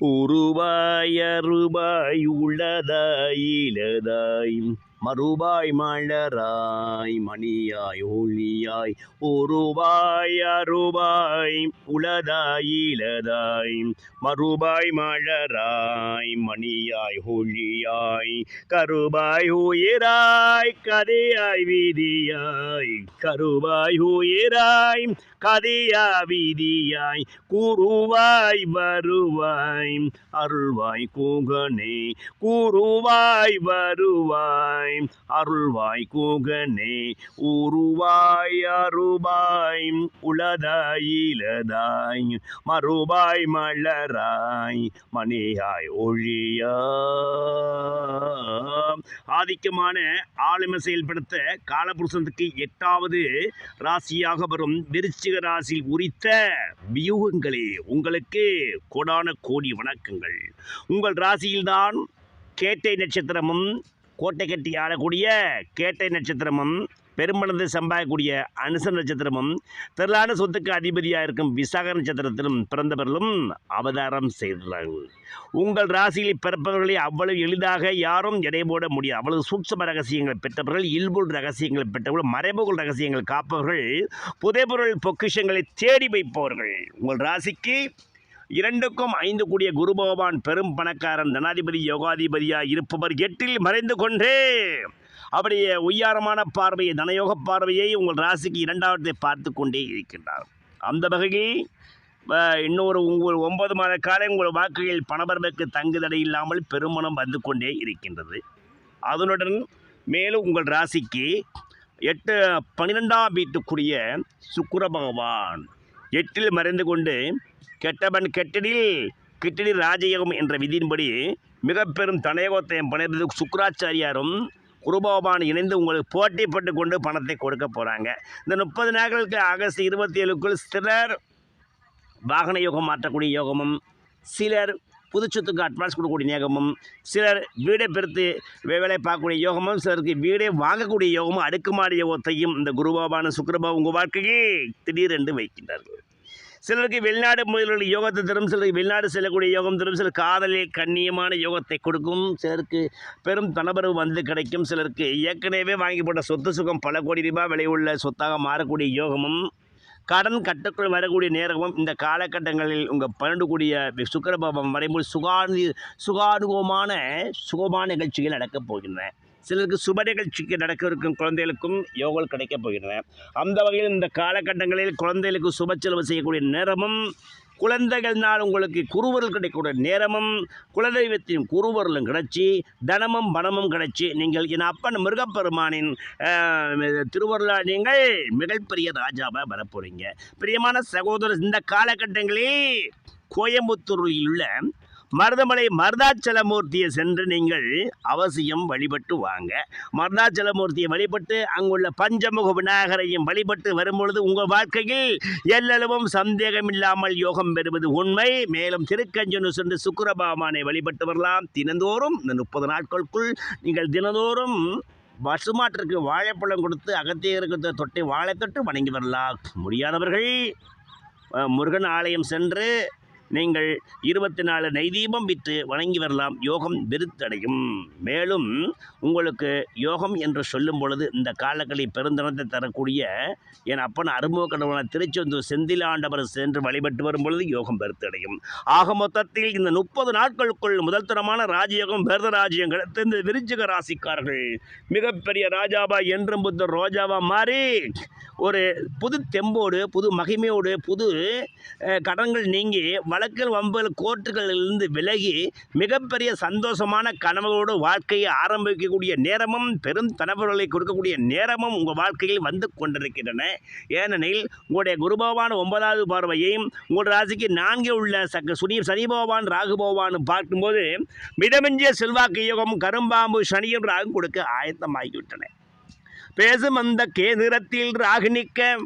உருவாய் அருவாய் உள்ளதாய் இலதாய் மறுபாய் மலராய் மணியாய் ஒளியாய் ஒருபாய் அருபாய் உளதாய் இலதாய் மறுபாய் மலராய் மணியாய் ஒளியாய் கருபாய் உயிராய் கதையாய் வீதியாய். கருபாய் உயிராய் கதையா வீதியாய். கூறுவாய் வருவாய் அருள்வாய் கூகனே. கூறுவாய் வருவாய் அருள்வாய் கூகனே உருவாய் அருபாய் உளதாய் இலதாய் மறுபாய் மலராய் மணியாய் ஒழியா. ஆதிக்கமான ஆளுமை செயல்படுத்த காலபுருஷனுக்கு எட்டாவது ராசியாக வரும் விருச்சிக ராசியில் உரித்த வியூகங்களே உங்களுக்கு கோடான கோடி வணக்கங்கள். உங்கள் ராசியில்தான் கேட்டை நட்சத்திரமும் கோட்டை கட்டி ஆடக்கூடிய கேட்டை நட்சத்திரமும் பெருமளந்து சம்பாதிக்கக்கூடிய அனுச நட்சத்திரமும் திரளான சொத்துக்கு அதிபதியாக இருக்கும் விசாக நட்சத்திரத்திலும் பிறந்தவர்களும் அவதாரம் செய்கிறார்கள். உங்கள் ராசியில் பிறப்பவர்களை அவ்வளவு எளிதாக யாரும் எடை போட முடியாது. அவ்வளவு சூட்சம ரகசியங்களை பெற்றவர்கள் இல்புல் ரகசியங்களை பெற்றவர்கள் மறைமுகல் ரகசியங்கள் காப்பவர்கள் புதைபொருள் பொக்கிஷங்களை தேடி வைப்பவர்கள். உங்கள் ராசிக்கு இரண்டுக்கும் ஐந்து கூடிய குரு பகவான் பெரும் பணக்காரன் தனாதிபதி யோகாதிபதியாக இருப்பவர் எட்டில் மறைந்து கொண்டே. அவருடைய உய்யாரமான பார்வையை தனயோக பார்வையை உங்கள் ராசிக்கு இரண்டாவதை பார்த்து கொண்டே இருக்கின்றார். அந்த வகையில் இன்னொரு உங்கள் ஒன்பது மாத காலம் உங்கள் வாக்குகளில் பணபரப்புக்கு தங்குதடை இல்லாமல் பெருமணம் வந்து கொண்டே இருக்கின்றது. அதனுடன் மேலும் உங்கள் ராசிக்கு எட்டு பன்னிரெண்டாம் வீட்டுக்குரிய சுக்கிர பகவான் எட்டில் மறைந்து கொண்டு கெட்டவன் கெட்டடில் கிட்டடி ராஜயோகம் என்ற விதியின்படி மிக பெரும் தனயோகத்தை பணிறது சுக்கராச்சாரியாரும் குருபகவான் இணைந்து உங்களுக்கு போட்டிப்பட்டு கொண்டு பணத்தை கொடுக்க போகிறாங்க இந்த முப்பது நாட்களுக்கு ஆகஸ்ட் இருபத்தி ஏழுக்குள் சிலர் வாகன யோகம் மாற்றக்கூடிய யோகமும் சிலர் புதுச்சொத்துக்கு அட்வான்ஸ் கொடுக்கக்கூடிய யோகமும் சிலர் வீடை பெருத்து வே- வேலை பார்க்கக்கூடிய யோகமும் சிலருக்கு வீடே வாங்கக்கூடிய யோகமும் அடுக்குமாடி யோகத்தையும் இந்த குருபாபான சுக்கரபா உங்கள் வாழ்க்கையே திடீரென்று வைக்கின்றார்கள். சிலருக்கு வெளிநாடு முதல்கள் யோகத்தை தரும் சிலருக்கு வெளிநாடு செல்லக்கூடிய யோகம் தரும் சிலர் காதலில் கண்ணியமான யோகத்தை கொடுக்கும் சிலருக்கு பெரும் தனபரவு வந்து கிடைக்கும் சிலருக்கு ஏற்கனவே வாங்கி போட்ட சொத்து சுகம் பல கோடி ரூபாய் விலை உள்ள சொத்தாக மாறக்கூடிய யோகமும் கடன் கட்டுக்குள் வரக்கூடிய நேரமும் இந்த காலகட்டங்களில் உங்கள் பன்னெண்டு கூடிய சுக்கரபாபம் வரைமுறை சுகானு சுகானுகமான சுகமான நிகழ்ச்சிகள் நடக்கப் போகின்றன. சிலருக்கு சுப நிகழ்ச்சிக்கு நடக்க இருக்கும் குழந்தைகளுக்கும் யோகம் கிடைக்கப் போகின்றன. அந்த வகையில் இந்த காலகட்டங்களில் குழந்தைகளுக்கு சுப செலவு செய்யக்கூடிய நேரமும் குழந்தைகள்னால் உங்களுக்கு குருவர்கள் கிடைக்கக்கூடிய நேரமும் குலதெய்வத்தின் குருவர்களும் கிடைச்சி தனமும் பணமும் கிடைச்சி நீங்கள் என் அப்பன் மிருகப்பெருமானின் திருவருளால் நீங்கள் மிகப்பெரிய ராஜாவாக வரப்போகிறீங்க பிரியமான சகோதரர் இந்த காலகட்டங்களில் கோயம்புத்தூரில் உள்ள மருதமலை மருதாச்சலமூர்த்தியை சென்று நீங்கள் அவசியம் வழிபட்டு வாங்க. மருதாச்சலமூர்த்தியை வழிபட்டு அங்குள்ள பஞ்சமுக விநாயகரையும் வழிபட்டு வரும்பொழுது உங்கள் வாழ்க்கையில் எல்லளவும் சந்தேகம் இல்லாமல் யோகம் பெறுவது உண்மை. மேலும் திருக்கஞ்சனு சென்று சுக்கிரபாமானை வழிபட்டு வரலாம். தினந்தோறும் இந்த முப்பது நாட்களுக்குள் நீங்கள் தினந்தோறும் பசுமாட்டிற்கு வாழைப்பழம் கொடுத்து அகத்தியருக்கு தொட்டி வாழைத்தொட்டு வணங்கி வரலாம். முடியாதவர்கள் முருகன் ஆலயம் சென்று நீங்கள் இருபத்தி நாலு நெய்தீபம் விற்று வணங்கி வரலாம். யோகம் விருத்தடையும். மேலும் உங்களுக்கு யோகம் என்று சொல்லும் பொழுது இந்த காலங்களில் பெருந்தனத்தை தரக்கூடிய என் அப்பன் அருமுக கடவுளான திருச்செந்தூர் செந்திலாண்டவர் சென்று வழிபட்டு வரும் பொழுது யோகம் பெருத்தடையும் ஆக மொத்தத்தில் இந்த முப்பது நாட்களுக்குள் முதல் தரமான ராஜயோகம் பேரத ராஜ்யம் கிடைத்த இந்த விருச்சிக ராசிக்காரர்கள் மிகப்பெரிய ராஜாவா என்றும் புத்தர் ரோஜாவா மாறி ஒரு புது தெம்போடு புது மகிமையோடு புது கடன்கள் நீங்கி வழக்கில் வம்பல் கோர்ட்டுகளிலிருந்து விலகி மிகப்பெரிய சந்தோஷமான கனவுகளோடு வாழ்க்கையை ஆரம்பிக்கக்கூடிய நேரமும் பெரும் தனவர்களை கொடுக்கக்கூடிய நேரமும் உங்கள் வாழ்க்கையில் வந்து கொண்டிருக்கின்றன. ஏனெனில் உங்களுடைய குருபவான் ஒன்பதாவது பார்வையையும் உங்கள் ராசிக்கு நான்கே உள்ள சக்க சுனி சனி பகவான் ராகு பகவான் பார்க்கும்போது மிதமிஞ்சிய செல்வாக்கு யோகம் கரும்பாம்பு சனியும் ராகும் கொடுக்க ஆயத்தமாகிவிட்டன. பேசும் அந்த கேந்திரத்தில் ராகு நிற்க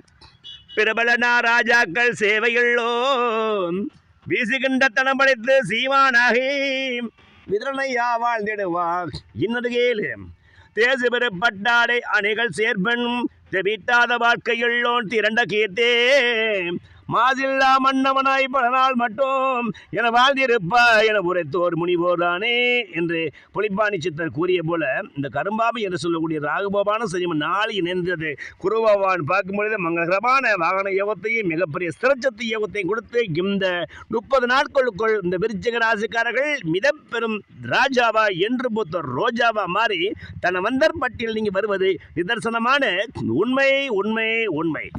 பிரபலனா ராஜாக்கள் சேவையுள்ளோம். வீசுகின்ற தனம் படைத்து சீமானாகி விதனையா வாழ்ந்திடுவார். இன்னது கேளு தேசு பெறப்பட்டாடை அணிகள் சேர்ப்பெண் தெவிட்டாத வாழ்க்கையுள்ளோன் திரண்ட கீர்த்தே. மாதில்லா மன்னவனாய் பல நாள் மட்டும் என வாழ்ந்திருப்பா என உரைத்தோர் முனிவோர்தானே என்று புலிப்பாணி சித்தர் கூறிய போல இந்த கரும்பாபி என்று சொல்லக்கூடிய ராகுபவான செய்யும் நாளை இணைந்தது. குருபவான் பார்க்கும் பொழுது மங்களகரமான வாகன யோகத்தையும் மிகப்பெரிய ஸ்திரச்சத்து யோகத்தையும் கொடுத்து இந்த முப்பது நாட்களுக்குள் இந்த விருச்சிக ராசிக்காரர்கள் மிதப்பெரும் ராஜாவா என்று மூத்த ரோஜாவா மாறி தன வந்தர் பட்டியல் நீங்க வருவது நிதர்சனமான உண்மை உண்மை உண்மை.